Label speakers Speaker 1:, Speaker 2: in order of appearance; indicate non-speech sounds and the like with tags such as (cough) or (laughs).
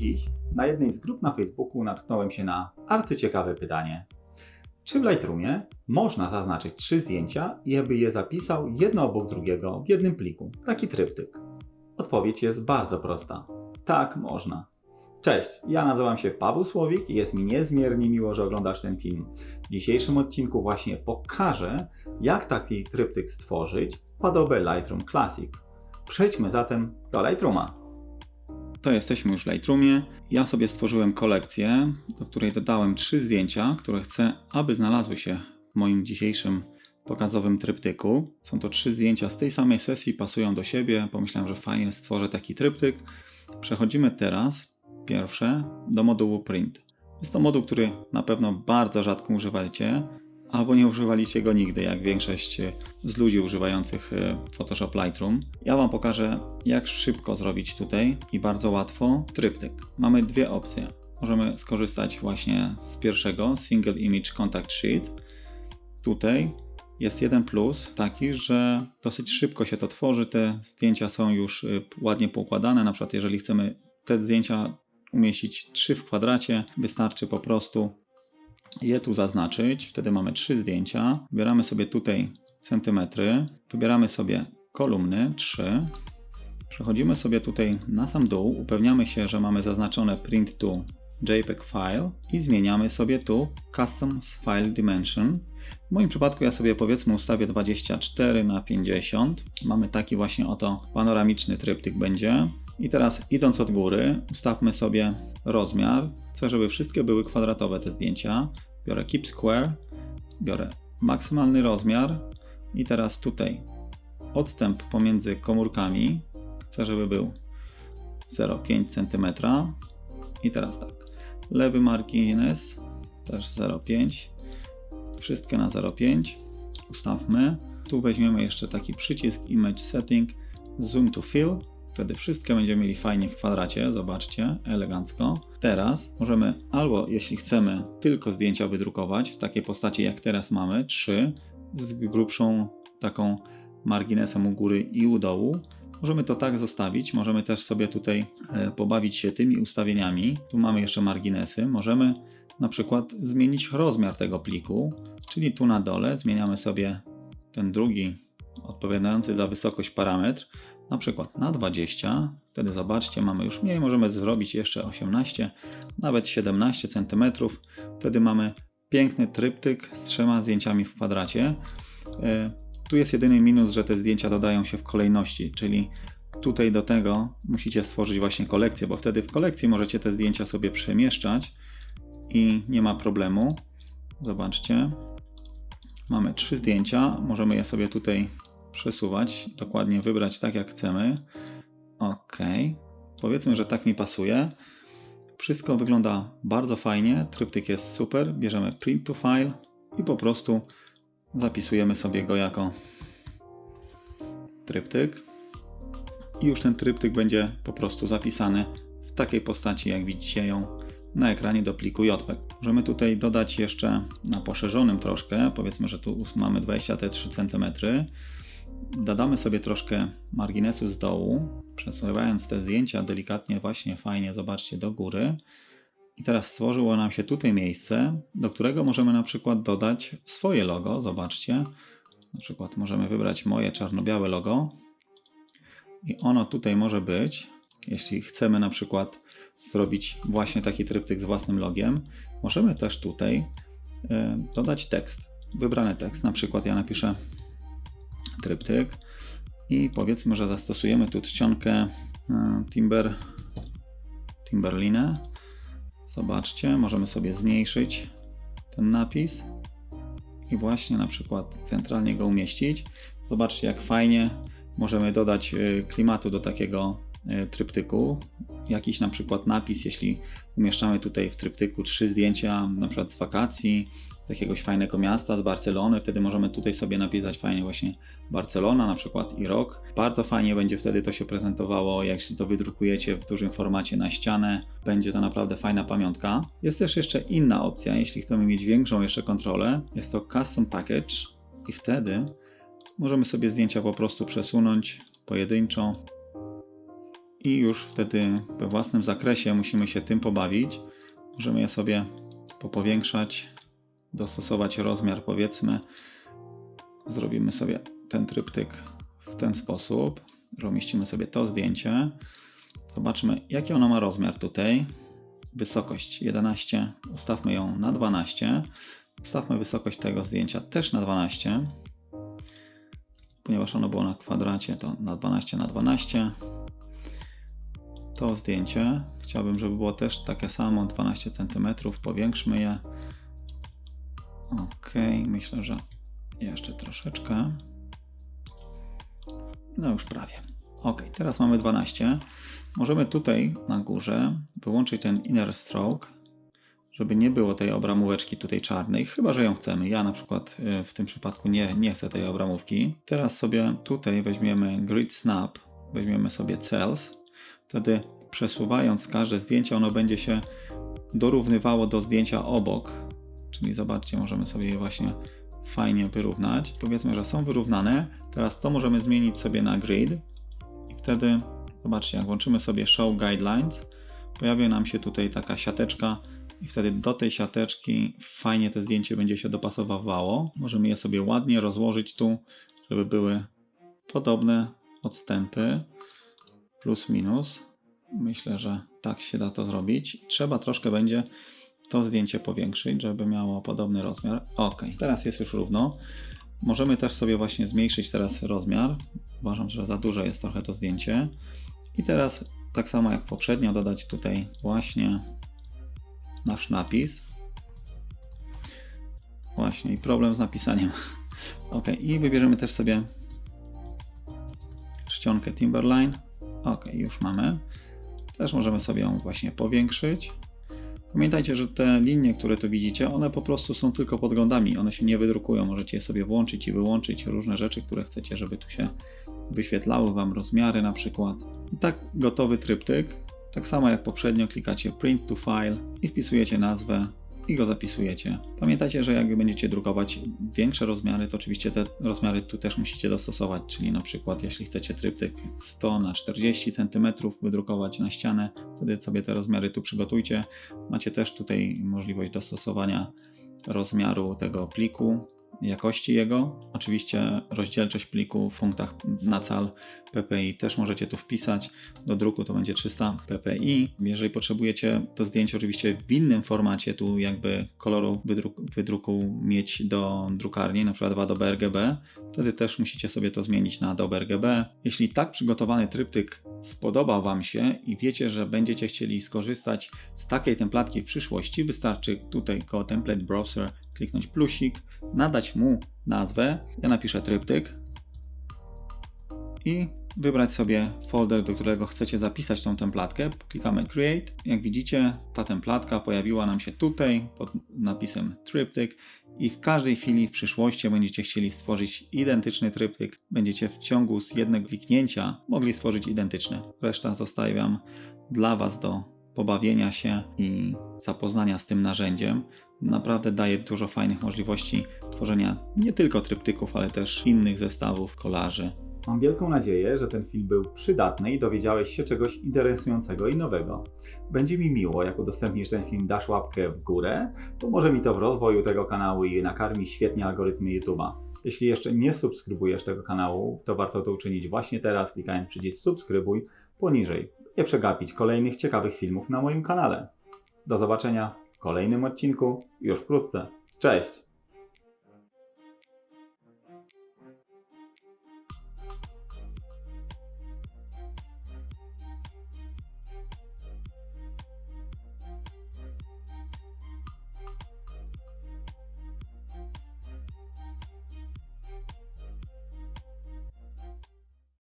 Speaker 1: Dziś na jednej z grup na Facebooku natknąłem się na arcyciekawe pytanie. Czy w Lightroomie można zaznaczyć trzy zdjęcia i aby je zapisał jedno obok drugiego w jednym pliku? Taki tryptyk. Odpowiedź jest bardzo prosta. Tak, można. Cześć, ja nazywam się Paweł Słowik i jest mi niezmiernie miło, że oglądasz ten film. W dzisiejszym odcinku właśnie pokażę, jak taki tryptyk stworzyć w Adobe Lightroom Classic. Przejdźmy zatem do Lightrooma. To jesteśmy już w Lightroomie. Ja sobie stworzyłem kolekcję, do której dodałem trzy zdjęcia, które chcę, aby znalazły się w moim dzisiejszym pokazowym tryptyku. Są to trzy zdjęcia z tej samej sesji, pasują do siebie. Pomyślałem, że fajnie stworzę taki tryptyk. Przechodzimy teraz, pierwsze, do modułu Print. Jest to moduł, który na pewno bardzo rzadko używacie, albo nie używaliście go nigdy, jak większość e, z ludzi używających e, Photoshop Lightroom. Ja Wam pokażę, jak szybko zrobić tutaj i bardzo łatwo tryptyk. Mamy dwie opcje. Możemy skorzystać właśnie z pierwszego Single Image Contact Sheet. Tutaj jest jeden plus taki, że dosyć szybko się to tworzy. Te zdjęcia są już e, ładnie poukładane. Na przykład, jeżeli chcemy te zdjęcia umieścić 3 w kwadracie, wystarczy po prostu je tu zaznaczyć. Wtedy mamy trzy zdjęcia. Wybieramy sobie tutaj centymetry, wybieramy sobie kolumny 3. Przechodzimy sobie tutaj na sam dół, upewniamy się, że mamy zaznaczone print to JPEG file i zmieniamy sobie tu Custom File Dimension. W moim przypadku ja sobie powiedzmy ustawię 24 na 50. Mamy taki właśnie oto panoramiczny tryptyk będzie. I teraz idąc od góry, ustawmy sobie rozmiar. Chcę, żeby wszystkie były kwadratowe te zdjęcia. Biorę Keep Square, biorę maksymalny rozmiar i teraz tutaj odstęp pomiędzy komórkami chcę, żeby był 0,5 cm. I teraz tak, lewy margines też 0,5, wszystkie na 0,5, ustawmy. Tu weźmiemy jeszcze taki przycisk Image Setting, Zoom to Fill Wtedy wszystkie będziemy mieli fajnie w kwadracie, zobaczcie, elegancko. Teraz możemy albo, jeśli chcemy, tylko zdjęcia wydrukować w takiej postaci jak teraz mamy, 3 z grubszą taką marginesem u góry i u dołu. Możemy to tak zostawić, możemy też sobie tutaj e, pobawić się tymi ustawieniami. Tu mamy jeszcze marginesy. Możemy na przykład zmienić rozmiar tego pliku, czyli tu na dole zmieniamy sobie ten drugi odpowiadający za wysokość parametr na przykład na 20, wtedy zobaczcie, mamy już mniej, możemy zrobić jeszcze 18, nawet 17 cm, wtedy mamy piękny tryptyk z trzema zdjęciami w kwadracie. E, tu jest jedyny minus, że te zdjęcia dodają się w kolejności, czyli tutaj do tego musicie stworzyć właśnie kolekcję, bo wtedy w kolekcji możecie te zdjęcia sobie przemieszczać i nie ma problemu. Zobaczcie, mamy trzy zdjęcia, możemy je sobie tutaj przesuwać, dokładnie wybrać tak jak chcemy. OK. Powiedzmy, że tak mi pasuje. Wszystko wygląda bardzo fajnie, tryptyk jest super. Bierzemy print to file i po prostu zapisujemy sobie go jako tryptyk. I już ten tryptyk będzie po prostu zapisany w takiej postaci, jak widzicie ją na ekranie do pliku JPEG. Możemy tutaj dodać jeszcze na poszerzonym troszkę, powiedzmy, że tu mamy 23 cm dodamy sobie troszkę marginesu z dołu, przesuwając te zdjęcia delikatnie, właśnie fajnie, zobaczcie, do góry. I teraz stworzyło nam się tutaj miejsce, do którego możemy na przykład dodać swoje logo, zobaczcie. Na przykład możemy wybrać moje czarno-białe logo i ono tutaj może być, jeśli chcemy na przykład zrobić właśnie taki tryptyk z własnym logiem. Możemy też tutaj e, dodać tekst, wybrany tekst, na przykład ja napiszę tryptyk i powiedzmy, że zastosujemy tu czcionkę e, Timber, Timberline. Zobaczcie, możemy sobie zmniejszyć ten napis i właśnie na przykład centralnie go umieścić. Zobaczcie, jak fajnie możemy dodać e, klimatu do takiego tryptyku. Jakiś na przykład napis, jeśli umieszczamy tutaj w tryptyku trzy zdjęcia, na przykład z wakacji, jakiegoś fajnego miasta, z Barcelony, wtedy możemy tutaj sobie napisać fajnie właśnie Barcelona na przykład i rok. Bardzo fajnie będzie wtedy to się prezentowało, jeśli to wydrukujecie w dużym formacie na ścianę, będzie to naprawdę fajna pamiątka. Jest też jeszcze inna opcja, jeśli chcemy mieć większą jeszcze kontrolę, jest to Custom Package i wtedy możemy sobie zdjęcia po prostu przesunąć pojedynczo i już wtedy we własnym zakresie musimy się tym pobawić. Możemy je sobie popowiększać, dostosować rozmiar powiedzmy. Zrobimy sobie ten tryptyk w ten sposób, że umieścimy sobie to zdjęcie. Zobaczmy jaki ono ma rozmiar tutaj. Wysokość 11, ustawmy ją na 12. Ustawmy wysokość tego zdjęcia też na 12. Ponieważ ono było na kwadracie, to na 12 na 12 to zdjęcie. Chciałbym, żeby było też takie samo, 12 cm. Powiększmy je. Ok, myślę, że jeszcze troszeczkę. No już prawie. Ok, teraz mamy 12. Możemy tutaj na górze wyłączyć ten inner stroke, żeby nie było tej obramóweczki tutaj czarnej, chyba że ją chcemy. Ja na przykład y, w tym przypadku nie, nie chcę tej obramówki. Teraz sobie tutaj weźmiemy grid snap, weźmiemy sobie cells. Wtedy przesuwając każde zdjęcie, ono będzie się dorównywało do zdjęcia obok. Czyli zobaczcie, możemy sobie je właśnie fajnie wyrównać. Powiedzmy, że są wyrównane. Teraz to możemy zmienić sobie na grid i wtedy zobaczcie, jak włączymy sobie show guidelines, pojawia nam się tutaj taka siateczka i wtedy do tej siateczki fajnie to zdjęcie będzie się dopasowywało. Możemy je sobie ładnie rozłożyć tu, żeby były podobne odstępy plus minus. Myślę, że tak się da to zrobić. Trzeba troszkę będzie to zdjęcie powiększyć, żeby miało podobny rozmiar. Ok, teraz jest już równo. Możemy też sobie właśnie zmniejszyć teraz rozmiar. Uważam, że za duże jest trochę to zdjęcie. I teraz tak samo jak poprzednio dodać tutaj właśnie nasz napis. Właśnie i problem z napisaniem. (laughs) Ok, i wybierzemy też sobie czcionkę Timberline. Ok, już mamy. Też możemy sobie ją właśnie powiększyć. Pamiętajcie, że te linie, które tu widzicie, one po prostu są tylko podglądami, one się nie wydrukują. Możecie je sobie włączyć i wyłączyć różne rzeczy, które chcecie, żeby tu się wyświetlały Wam rozmiary na przykład. I tak gotowy tryptyk. Tak samo jak poprzednio klikacie Print to File i wpisujecie nazwę i go zapisujecie. Pamiętajcie, że jak będziecie drukować większe rozmiary, to oczywiście te rozmiary tu też musicie dostosować, czyli na przykład jeśli chcecie tryptyk 100 na 40 cm wydrukować na ścianę, wtedy sobie te rozmiary tu przygotujcie. Macie też tutaj możliwość dostosowania rozmiaru tego pliku jakości jego. Oczywiście rozdzielczość pliku w punktach na cal PPI też możecie tu wpisać. Do druku to będzie 300 PPI. Jeżeli potrzebujecie to zdjęcie oczywiście w innym formacie, tu jakby koloru wydruku, wydruku mieć do drukarni, na przykład Adobe RGB, wtedy też musicie sobie to zmienić na Adobe RGB. Jeśli tak przygotowany tryptyk spodobał Wam się i wiecie, że będziecie chcieli skorzystać z takiej templatki w przyszłości, wystarczy tutaj koło Template Browser kliknąć plusik, nadać mu nazwę. Ja napiszę tryptyk i wybrać sobie folder, do którego chcecie zapisać tą templatkę. Klikamy Create. Jak widzicie, ta templatka pojawiła nam się tutaj pod napisem tryptyk i w każdej chwili w przyszłości będziecie chcieli stworzyć identyczny tryptyk, będziecie w ciągu z jednego kliknięcia mogli stworzyć identyczny. Reszta zostawiam dla Was do pobawienia się i zapoznania z tym narzędziem. Naprawdę daje dużo fajnych możliwości tworzenia nie tylko tryptyków, ale też innych zestawów, kolaży. Mam wielką nadzieję, że ten film był przydatny i dowiedziałeś się czegoś interesującego i nowego. Będzie mi miło, jak udostępnisz ten film, dasz łapkę w górę, pomoże mi to w rozwoju tego kanału i nakarmi świetnie algorytmy YouTube'a. Jeśli jeszcze nie subskrybujesz tego kanału, to warto to uczynić właśnie teraz, klikając przycisk subskrybuj poniżej. Nie przegapić kolejnych ciekawych filmów na moim kanale. Do zobaczenia w kolejnym odcinku już wkrótce. Cześć!